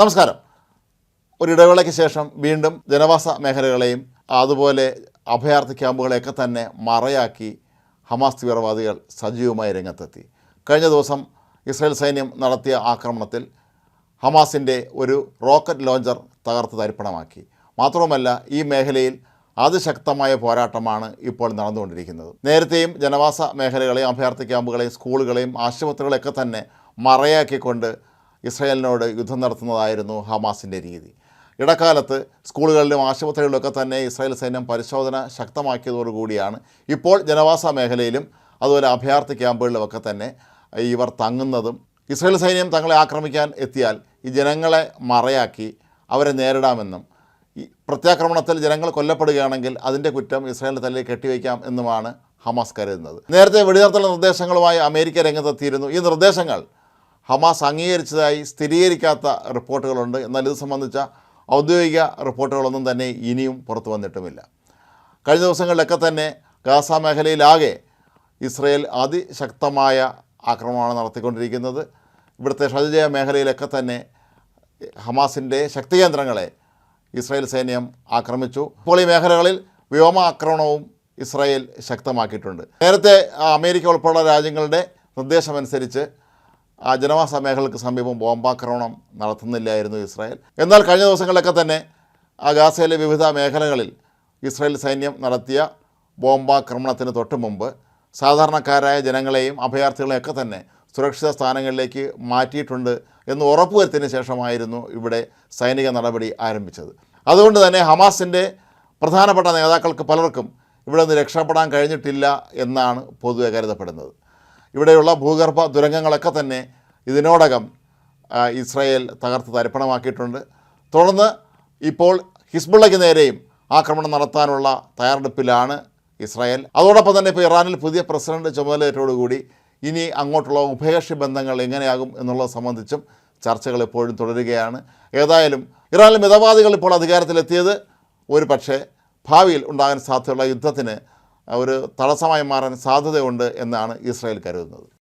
നമസ്കാരം. ഒരു ഇടവേളയ്ക്ക് ശേഷം വീണ്ടും ജനവാസ മേഖലകളെയും അതുപോലെ അഭയാർത്ഥി ക്യാമ്പുകളെയൊക്കെ തന്നെ മറയാക്കി ഹമാസ് തീവ്രവാദികൾ സജീവമായി രംഗത്തെത്തി. കഴിഞ്ഞ ദിവസം ഇസ്രായേൽ സൈന്യം നടത്തിയ ആക്രമണത്തിൽ ഹമാസിന്റെ ഒരു റോക്കറ്റ് ലോഞ്ചർ തകർത്ത് തരിപ്പണമാക്കി. മാത്രവുമല്ല ഈ മേഖലയിൽ അതിശക്തമായ പോരാട്ടമാണ് ഇപ്പോൾ നടന്നുകൊണ്ടിരിക്കുന്നത്. നേരത്തെയും ജനവാസ മേഖലകളെയും അഭയാർത്ഥി ക്യാമ്പുകളെയും സ്കൂളുകളെയും ആശുപത്രികളെയൊക്കെ തന്നെ മറയാക്കിക്കൊണ്ട് ഇസ്രായേലിനോട് യുദ്ധം നടത്തുന്നതായിരുന്നു ഹമാസിന്റെ രീതി. ഇടക്കാലത്ത് സ്കൂളുകളിലും ആശുപത്രികളിലൊക്കെ തന്നെ ഇസ്രായേൽ സൈന്യം പരിശോധന ശക്തമാക്കിയതോടുകൂടിയാണ് ഇപ്പോൾ ജനവാസ മേഖലയിലും അതുപോലെ അഭയാർത്ഥി ക്യാമ്പുകളിലുമൊക്കെ തന്നെ ഇവർ തങ്ങുന്നതും. ഇസ്രായേൽ സൈന്യം തങ്ങളെ ആക്രമിക്കാൻ എത്തിയാൽ ഈ ജനങ്ങളെ മറയാക്കി അവരെ നേരിടാമെന്നും ഈ പ്രത്യാക്രമണത്തിൽ ജനങ്ങൾ കൊല്ലപ്പെടുകയാണെങ്കിൽ അതിന്റെ കുറ്റം ഇസ്രായേലിന്റെ തലയിൽ കെട്ടിവയ്ക്കാം എന്നുമാണ് ഹമാസ് കരുതുന്നത്. നേരത്തെ വെടിനിർത്തൽ നിർദ്ദേശങ്ങളുമായി അമേരിക്ക രംഗത്തെത്തിയിരുന്നു. ഈ നിർദ്ദേശങ്ങൾ ഹമാസ് അംഗീകരിച്ചതായി സ്ഥിരീകരിക്കാത്ത റിപ്പോർട്ടുകളുണ്ട്. എന്നാൽ ഇത് സംബന്ധിച്ച ഔദ്യോഗിക റിപ്പോർട്ടുകളൊന്നും തന്നെ ഇനിയും പുറത്തു വന്നിട്ടുമില്ല. കഴിഞ്ഞ ദിവസങ്ങളിലൊക്കെ തന്നെ ഗാസ മേഖലയിലാകെ ഇസ്രയേൽ അതിശക്തമായ ആക്രമണമാണ് നടത്തിക്കൊണ്ടിരിക്കുന്നത്. ഇവിടുത്തെ ഷജജയ മേഖലയിലൊക്കെ തന്നെ ഹമാസിന്റെ ശക്തികേന്ദ്രങ്ങളെ ഇസ്രായേൽ സൈന്യം ആക്രമിച്ചു. ഇപ്പോൾ ഈ മേഖലകളിൽ വ്യോമാക്രമണവും ഇസ്രായേൽ ശക്തമാക്കിയിട്ടുണ്ട്. നേരത്തെ അമേരിക്ക ഉൾപ്പെടെയുള്ള രാജ്യങ്ങളുടെ നിർദ്ദേശമനുസരിച്ച് ആ ജനവാസ മേഖലകൾക്ക് സമീപം ബോംബാക്രമണം നടത്തുന്നില്ലായിരുന്നു ഇസ്രായേൽ. എന്നാൽ കഴിഞ്ഞ ദിവസങ്ങളിലൊക്കെ തന്നെ ആ ഗാസയിലെ വിവിധ മേഖലകളിൽ ഇസ്രായേൽ സൈന്യം നടത്തിയ ബോംബാക്രമണത്തിന് തൊട്ട് മുമ്പ് സാധാരണക്കാരായ ജനങ്ങളെയും അഭയാർത്ഥികളെയൊക്കെ തന്നെ സുരക്ഷിത സ്ഥാനങ്ങളിലേക്ക് മാറ്റിയിട്ടുണ്ട് എന്ന് ഉറപ്പുവരുത്തിയതിന് ശേഷമായിരുന്നു ഇവിടെ സൈനിക നടപടി ആരംഭിച്ചത്. അതുകൊണ്ട് തന്നെ ഹമാസിന്റെ പ്രധാനപ്പെട്ട നേതാക്കൾക്ക് പലർക്കും ഇവിടെ നിന്ന് രക്ഷപ്പെടാൻ കഴിഞ്ഞിട്ടില്ല എന്നാണ് പൊതുവെ കരുതപ്പെടുന്നത്. ഇവിടെയുള്ള ഭൂഗർഭ ദുരന്തങ്ങളൊക്കെ തന്നെ ഇതിനോടകം ഇസ്രായേൽ തകർത്ത് തരിപ്പണമാക്കിയിട്ടുണ്ട്. തുടർന്ന് ഇപ്പോൾ ഹിസ്ബുള്ളയ്ക്ക് നേരെയും ആക്രമണം നടത്താനുള്ള തയ്യാറെടുപ്പിലാണ് ഇസ്രായേൽ. അതോടൊപ്പം തന്നെ ഇപ്പോൾ ഇറാനിൽ പുതിയ പ്രസിഡന്റ് ചുമതലയേറ്റോടുകൂടി ഇനി അങ്ങോട്ടുള്ള ഉഭയകക്ഷി ബന്ധങ്ങൾ എങ്ങനെയാകും എന്നുള്ളത് സംബന്ധിച്ചും ചർച്ചകൾ എപ്പോഴും തുടരുകയാണ്. ഏതായാലും ഇറാനിൽ മിതവാദികൾ ഇപ്പോൾ അധികാരത്തിലെത്തിയത് ഒരു പക്ഷേ ഭാവിയിൽ ഉണ്ടാകാൻ സാധ്യതയുള്ള യുദ്ധത്തിന് ഒരു തടസ്സമായി മാറാൻ സാധ്യതയുണ്ട് എന്നാണ് ഇസ്രായേൽ കരുതുന്നത്.